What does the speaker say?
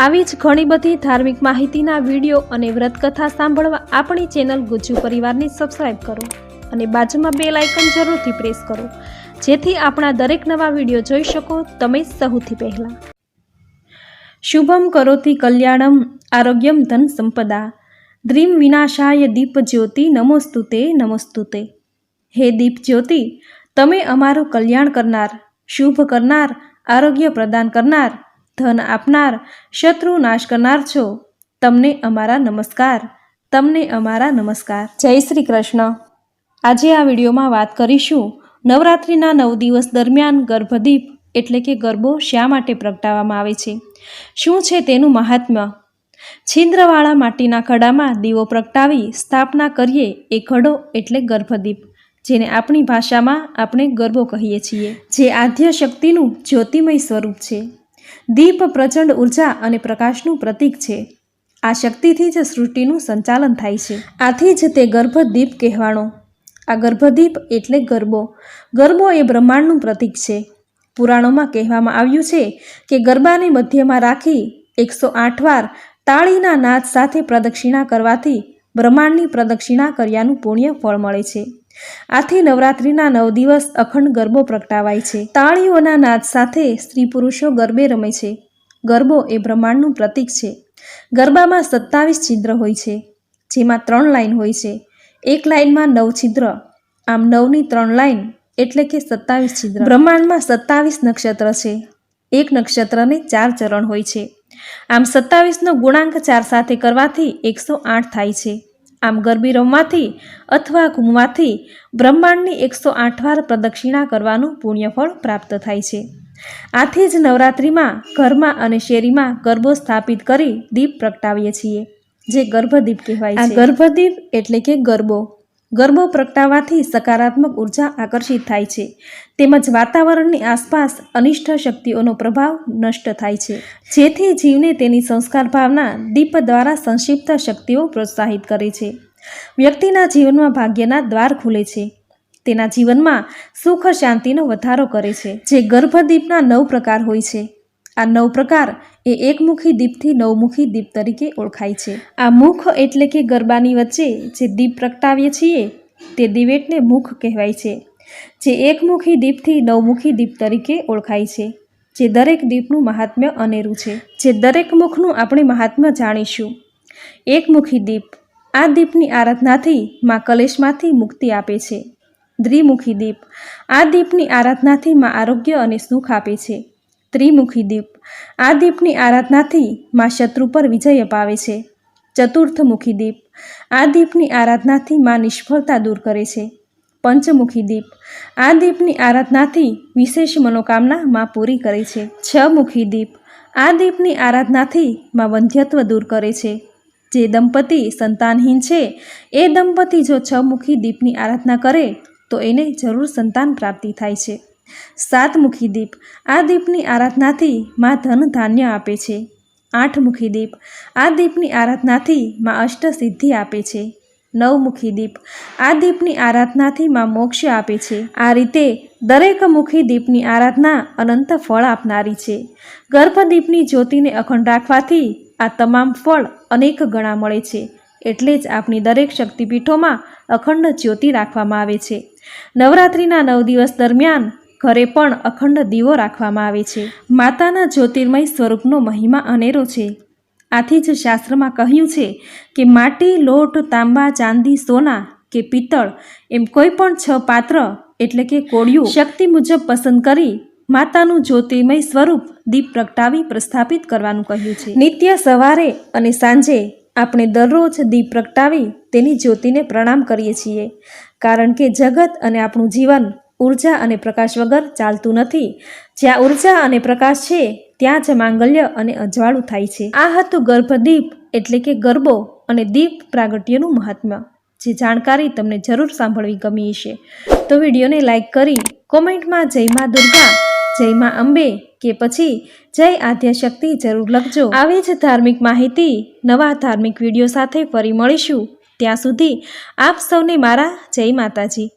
આવી જ ઘણી બધી ધાર્મિક માહિતીના વીડિયો અને વ્રતકથા સાંભળવા આપણી ચેનલ ગુજ્જુ પરિવારને સબસ્ક્રાઈબ કરો અને બાજુમાં બે લાઇકન જરૂરથી પ્રેસ કરો. જેથી આપણા દરેક નવા વીડિયો જોઈ શકો તમે સૌથી પહેલાં. શુભમ કરોતિ કલ્યાણમ આરોગ્યમ ધન સંપદા. દ્રીમ વિનાશાય દીપ જ્યોતિ નમોસ્તુતે નમોસ્તુતે હે દીપ જ્યોતિ, તમે અમારું કલ્યાણ કરનાર, શુભ કરનાર, આરોગ્ય પ્રદાન કરનાર ધન આપનાર, શત્રુ નાશ કરનાર છો. તમને અમારા નમસ્કાર, તમને અમારા નમસ્કાર. જય શ્રી કૃષ્ણ. આજે આ વિડીયોમાં વાત કરીશું નવરાત્રિના નવ દિવસ દરમિયાન ગર્ભદીપ એટલે કે ગરબો શા માટે પ્રગટાવવામાં આવે છે? શું છે તેનું મહાત્મ્ય? છિદ્રવાળા માટીના ખડામાં દીવો પ્રગટાવી સ્થાપના કરીએ એ ખડો એટલે ગર્ભદીપ, જેને આપણી ભાષામાં આપણે ગરબો કહીએ છીએ. જે આદ્ય શક્તિનું જ્યોતિમય સ્વરૂપ છે. દીપ પ્રચંડ ઊર્જા અને પ્રકાશનું પ્રતીક છે. આ શક્તિથી જ સૃષ્ટિનું સંચાલન થાય છે. આથી જ તે ગર્ભદીપ કહેવાણો આ ગર્ભદીપ એટલે ગરબો. ગરબો એ બ્રહ્માંડનું પ્રતીક છે. પુરાણોમાં કહેવામાં આવ્યું છે કે ગરબાને મધ્યમાં રાખી એકસો આઠ વાર તાળીના નાદ સાથે પ્રદક્ષિણા કરવાથી બ્રહ્માંડની પ્રદક્ષિણા કર્યાનું પુણ્ય ફળ મળે છે. આથી નવરાત્રિના નવ દિવસ અખંડ ગરબો પ્રગટાવાય છે. તાળીઓના નાદ સાથે સ્ત્રી પુરુષો ગરબે રમે છે. ગરબો એ બ્રહ્માંડનું પ્રતીક છે. ગરબામાં સત્તાવીસ છિદ્ર હોય છે, જેમાં ત્રણ લાઈન હોય છે. એક લાઈનમાં નવ છિદ્ર, આમ નવની ત્રણ લાઈન એટલે કે સત્તાવીસ છિદ્ર. બ્રહ્માંડમાં સત્તાવીસ નક્ષત્ર છે. એક નક્ષત્રને ચાર ચરણ હોય છે. આમ સત્તાવીસનો ગુણાંક ચાર સાથે કરવાથી એકસો આઠ થાય છે. આમ ગરબી રમવાથી અથવા ઘૂમવાથી બ્રહ્માંડની એકસો આઠ વાર પ્રદક્ષિણા કરવાનું પુણ્યફળ પ્રાપ્ત થાય છે. આથી જ નવરાત્રિમાં ઘરમાં અને શેરીમાં ગરબો સ્થાપિત કરી દીપ પ્રગટાવીએ છીએ જે ગર્ભદીપ કહેવાય છે. આ ગર્ભદીપ એટલે કે ગરબો. ગરબો પ્રગટાવવાથી સકારાત્મક ઊર્જા આકર્ષિત થાય છે. તેમજ વાતાવરણની આસપાસ અનિષ્ટ શક્તિઓનો પ્રભાવ નષ્ટ થાય છે. જેથી જીવને તેની સંસ્કાર ભાવના દીપ દ્વારા સંક્ષિપ્ત શક્તિઓ પ્રોત્સાહિત કરે છે. વ્યક્તિના જીવનમાં ભાગ્યના દ્વાર ખુલે છે. તેના જીવનમાં સુખ શાંતિનો વધારો કરે છે. જે ગર્ભદીપના નવ પ્રકાર હોય છે. આ નવ પ્રકાર એ એકમુખી દીપથી નવમુખી દીપ તરીકે ઓળખાય છે. આ મુખ એટલે કે ગરબાની વચ્ચે જે દીપ પ્રગટાવીએ છીએ, તે દિવેટને મુખ કહેવાય છે, જે એકમુખી દીપથી નવમુખી દીપ તરીકે ઓળખાય છે, જે દરેક દીપનું મહાત્મ્ય અનેરું છે. જે દરેક મુખનું આપણે મહાત્મ્ય જાણીશું. એકમુખી દીપ, આ દીપની આરાધનાથી માં કલેશમાંથી મુક્તિ આપે છે. દ્વિમુખી દીપ, આ દીપની આરાધનાથી માં આરોગ્ય અને સુખ આપે છે. ત્રિમુખી દીપ. આ દીપની આરાધનાથી માં શત્રુ પર વિજય અપાવે છે. ચતુર્થમુખી દીપ. આ દીપની આરાધનાથી માં નિષ્ફળતા દૂર કરે છે. પંચમુખી દીપ. આ દીપની આરાધનાથી વિશેષ મનોકામના માં પૂરી કરે છે. છમુખી દીપ. આ દીપની આરાધનાથી માં વંધ્યત્વ દૂર કરે છે. જે દંપતી સંતાનહીન છે, એ દંપતી જો છમુખી દીપની આરાધના કરે, તો એને જરૂર સંતાન પ્રાપ્તિ થાય છે. સાતમુખી દીપ. આ દીપની આરાધનાથી માં ધન ધાન્ય આપે છે. આઠમુખી દીપ. આ દીપની આરાધનાથી માં અષ્ટસિદ્ધિ આપે છે. નવમુખી દીપ. આ દીપની આરાધનાથી માં મોક્ષ આપે છે. આ રીતે દરેક મુખી દીપની આરાધના અનંત ફળ આપનારી છે. ગર્ભદીપની જ્યોતિને અખંડ રાખવાથી આ તમામ ફળ અનેક ગણા મળે છે. એટલે જ આપણી દરેક શક્તિપીઠોમાં અખંડ જ્યોતિ રાખવામાં આવે છે. નવરાત્રિના નવ દિવસ દરમિયાન ઘરે પણ અખંડ દીવો રાખવામાં આવે છે. માતાના જ્યોતિર્મય સ્વરૂપનો મહિમા અનેરો છે. આથી જ શાસ્ત્રમાં કહ્યું છે કે માટી, લોટ, તાંબા, ચાંદી, સોના કે પિત્તળ એમ કોઈ પણ છ પાત્ર એટલે કે કોળિયું શક્તિ મુજબ પસંદ કરી માતાનું જ્યોતિર્મય સ્વરૂપ દીપ પ્રગટાવી પ્રસ્થાપિત કરવાનું કહ્યું છે. નિત્ય સવારે અને સાંજે આપણે દરરોજ દીપ પ્રગટાવી તેની જ્યોતિને પ્રણામ કરીએ છીએ. કારણ કે જગત અને આપણું જીવન ઊર્જા અને પ્રકાશ વગર ચાલતું નથી. જ્યાં ઊર્જા અને પ્રકાશ છે, ત્યાં જ માંગલ્ય અને અજવાળું થાય છે. આ હતું ગર્ભદીપ એટલે કે ગરબો અને દીપ પ્રાગટ્યનું મહાત્મ્ય, જે જાણકારી તમને જરૂર સાંભળવી ગમી હશે તો વિડીયોને લાઈક કરી, કોમેન્ટમાં જય મા દુર્ગા, જય મા અંબે કે પછી જય આદ્યશક્તિ જરૂર લખજો. આવી જ ધાર્મિક માહિતી, નવા ધાર્મિક વીડિયો સાથે ફરી મળીશું. ત્યાં સુધી આપ સૌને મારા જય માતાજી.